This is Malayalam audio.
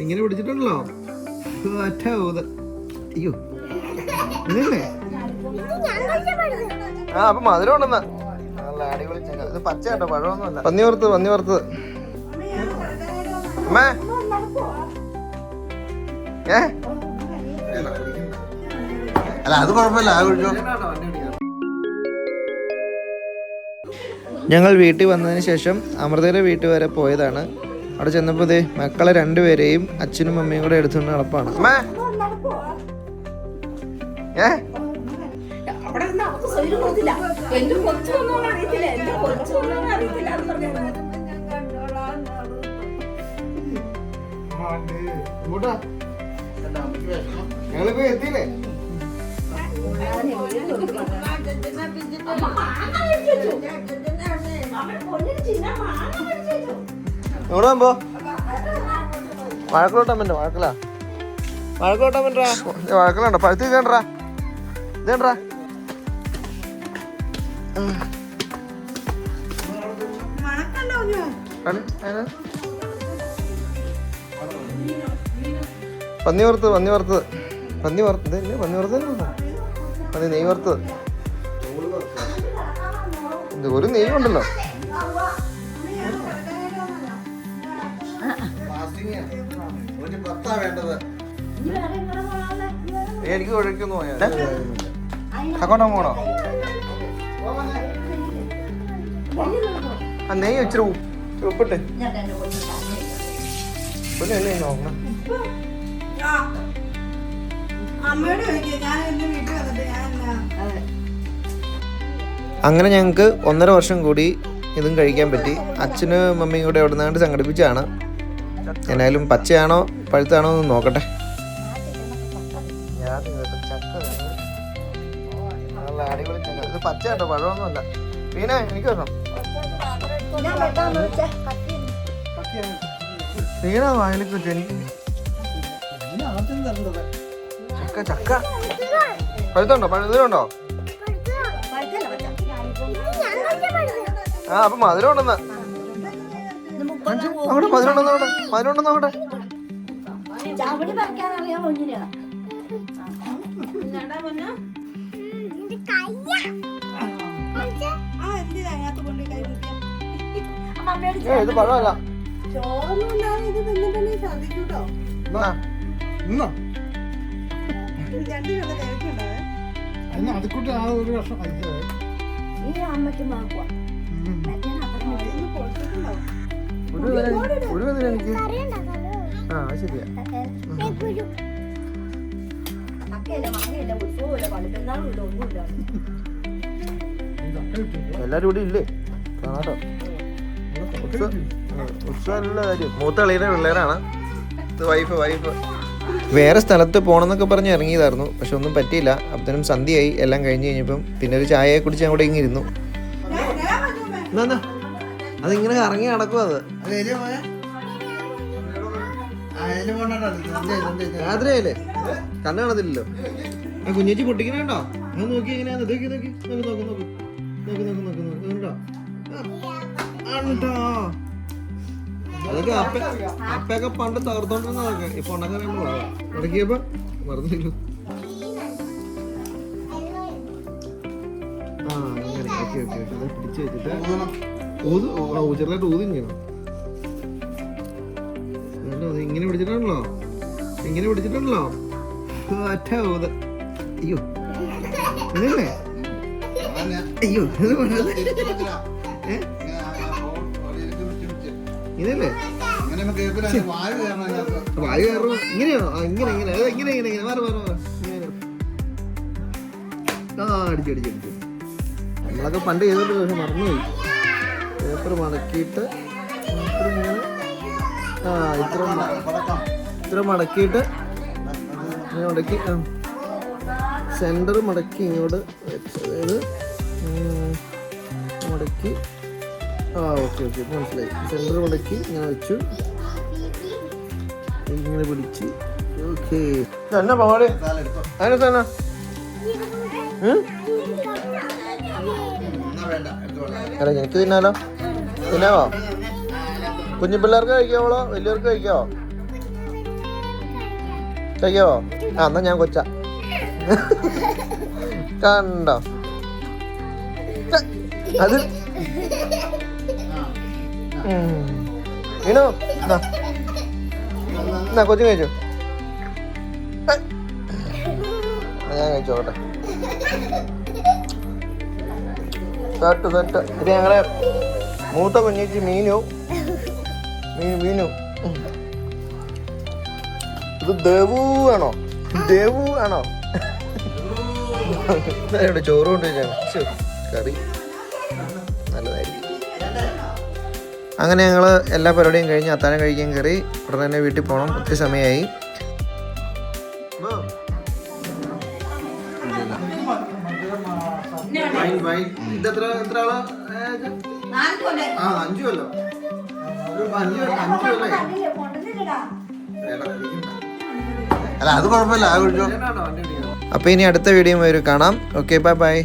ഇങ്ങനെ പിടിച്ചിട്ടുണ്ടല്ലോ. ഒറ്റ ഊത് അയ്യോ. ഇതല്ലേ? ആ അപ്പൊ മധുരം ഉണ്ടെന്ന. നല്ല അടിപൊളി ഇത് പച്ച കേട്ടോ പഴമൊന്നുമല്ല. പന്നി വറുത്ത് പന്നി വറുത്ത്. അമ്മേ. ഏ? അല്ല അത് കുഴപ്പമില്ല ആ കുഴിച്ചോ ഞങ്ങൾ വീട്ടിൽ വന്നതിന് ശേഷം അമൃതയുടെ വീട്ടിൽ വരെ പോയതാണ്. അവിടെ ചെന്നപ്പോൾ ദേ മക്കളെ രണ്ടുപേരെയും അച്ഛനും അമ്മയും കൂടെ എടുത്തുകൊണ്ട് നടപ്പാണ്. ഏ? ഞങ്ങളിപ്പോ എത്തിയില്ലേ? ഇങ്ങോട്ട് പോകുമ്പോ? വഴക്കലോട്ടാൻ പറ്റ? വഴക്കല വഴക്കലോട്ടാൻ പറ്റാ? വഴക്കലുണ്ടോ പഴുത്ത് പന്നി വറുത്ത് പന്നി വറുത്തത്. പന്നി വറുത്തത്. പന്നി വറുത്തത് നെയ് വറുത്തത്. ഒരു നെയ്യുണ്ടല്ലോ ഉണ്ടല്ലോ പത്താ വേണ്ടത്. എനിക്ക് ഒഴിക്കുന്നു അങ്ങോട്ടാ പോണോ ആ നെയ്യ് ഇച്ചിരി ഉപ്പിട്ട്. പിന്നെ എന്നെ നോക്കണം. അങ്ങനെ ഞങ്ങൾക്ക് ഒന്നര വർഷം കൂടി ഇതും കഴിക്കാൻ പറ്റി. അച്ഛനും മമ്മിയും കൂടെ അവിടെ നിന്നാണ്ട് സംഘടിപ്പിച്ചാണ് എന്നാലും പച്ചയാണോ പഴുത്താണോ എന്ന് നോക്കട്ടെ. ഇത് പച്ച കേട്ടോ പഴമൊന്നുമല്ല വീണ എനിക്ക് വരണം വീണ വായിലേക്ക് വെച്ചു എനിക്ക് ചക്ക ചക്ക. പഴുത്തുണ്ടോ? പഴുതലുണ്ടോ? ആ അപ്പൊ മധുരം ഉണ്ടെന്ന് നോക്കട്ടെ പതിനൊന്ന് നോക്കട്ടെ. ഇത് ആ ഒരു വർഷം കഴിച്ചത് അമ്മയ്ക്ക് നോക്കുക വേദന- എനിക്ക്. ആ അത് ശരിയാ. ഉത്സവമില്ല എല്ലാരും ഇവിടെ ഇല്ലേ? കാണാട്ടോ. ഉത്സവമുള്ള കാര്യം. മൂത്ത കളിയുടെ പിള്ളേരാണ്. ഇത് വൈഫ് വൈഫ് വേറെ സ്ഥലത്ത് പോകണമെന്നൊക്കെ പറഞ്ഞ് ഇറങ്ങിയതായിരുന്നു. പക്ഷെ ഒന്നും പറ്റിയില്ല. അപ്പത്തേനും സന്ധ്യയായി. എല്ലാം കഴിഞ്ഞ് കഴിഞ്ഞപ്പം പിന്നെ ഒരു ചായയെ കുടിച്ച് അവിടെ ഇങ്ങനെ ഇരുന്നു. അതിങ്ങനെ ഇറങ്ങി നടക്കും അത്. രാത്രിയായില്ലേ കണ്ണു കാണത്തില്ലല്ലോ കുഞ്ഞേച്ചി പൊട്ടിക്കണോ അത് നോക്കി എങ്ങനെയാന്ന്. നോക്കി നോക്കി നോക്കി നോക്കി. നോക്കി നോക്കി നോക്കി നോക്കി. നോക്കി കണ്ടോ ആണോ അതൊക്കെ അപ്പ അപ്പയൊക്കെ പണ്ട് തകർത്തോണ്ടിരുന്നതൊക്കെ. ഇപ്പൊ ഉണ്ടാക്കാൻ ഇടക്കിയപ്പോ മറന്നില്ല ആ അങ്ങനെ. ഓക്കെ ഓക്കെ പിടിച്ചു വെച്ചിട്ട്. ഊത് ചെറുതായിട്ട് ഊതി ചെയ്യണം കണ്ടോ, അത് ഇങ്ങനെ പിടിച്ചിട്ടുണ്ടല്ലോ? ഇങ്ങനെ പിടിച്ചിട്ടുണ്ടല്ലോ? ഒറ്റ ഊത്. അയ്യോ. ഇതല്ലേ? അയ്യോ ഇത്? ഏ? ഇതല്ലേ? വായു കയറുമ്പോ ഇങ്ങനെയാണോ? ഇങ്ങനെ ഇങ്ങനെ. ഇങ്ങനെ ഇങ്ങനെ ഇങ്ങനെ. മാറി മാറി മാറി. ആ അടിച്ചു അടിച്ചു അടിച്ചു. നമ്മളൊക്കെ പണ്ട് ചെയ്തോണ്ട് പക്ഷെ മറന്നുപോയി. പേപ്പർ മടക്കിയിട്ട് ആ ഇത്ര ഇത്ര മടക്കിയിട്ട് ഇങ്ങനെ മടക്കി സെന്റർ മടക്കി ഇങ്ങോട്ട് വെച്ച് അതായത് മടക്കി. ആ ഓക്കെ ഓക്കെ മനസ്സിലായി. സെന്റർ മടക്കി ഇങ്ങനെ വെച്ചു. ഇങ്ങനെ പിടിച്ച്. ഓക്കെ എന്നാ പാവാടേ എടുത്തോളാം അല്ല എനിക്ക് തിന്നാലോ? തിന്നാവോ? കുഞ്ഞു പിള്ളേർക്ക് കഴിക്കാവോളോ വലിയവർക്ക് കഴിക്കാവോ കഴിക്കാവോ ആ എന്നാ ഞാൻ കൊച്ച. കണ്ടോ? അത്. വീണു എന്നാ കൊച്ചു കഴിച്ചു? ഞാൻ കഴിച്ചോട്ടെ സെറ്റ്. ഇത് ഞങ്ങളെ മൂത്ത കുഞ്ഞേച്ചി മീനു. മീനു മീനു. ഇത് ദേവു ആണോ? ദേവു ആണോ? ചോറ് കൊണ്ടുവച്ചാണ് കറി. നല്ലതായിരിക്കും. അങ്ങനെ ഞങ്ങൾ എല്ലാ പരിപാടിയും കഴിഞ്ഞ് അത്താനം കഴിക്കാൻ കയറി ഉടനെ തന്നെ വീട്ടിൽ പോകണം ഒത്തിരി സമയമായി. ഇതെത്ര എത്ര ആളാ? ആ അഞ്ചു കൊല്ലം. അഞ്ചു അഞ്ചു കൊല്ലേ. അല്ല അത് കുഴപ്പമില്ല ആ അപ്പോൾ ഇനി അടുത്ത വീഡിയോ വരെ കാണാം. Okay bye bye